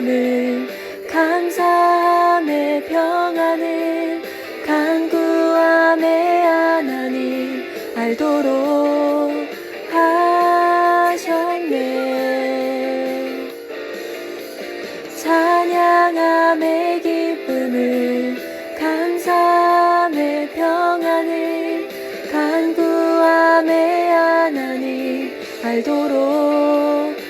기쁨을 감사함의 평안을 간구함의 하나님 알도록 하셨네. 찬양함의 기쁨을 감사함의 평안을 간구함의 하나님 알도록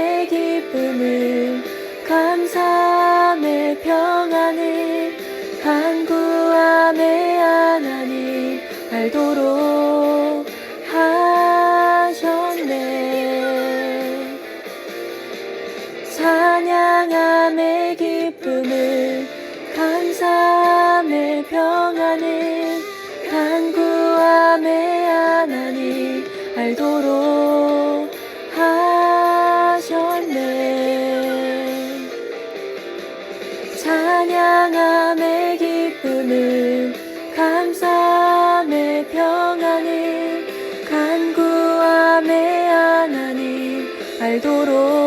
기쁨을 감사함의 평안을 간구함의 하나님 알도록 하셨네. 찬양함의 기쁨을 감사함의 평안을 간구함의 하나님 알도록 찬양함의 기쁨을 감사함의 평안을 간구함의 하나님 알도록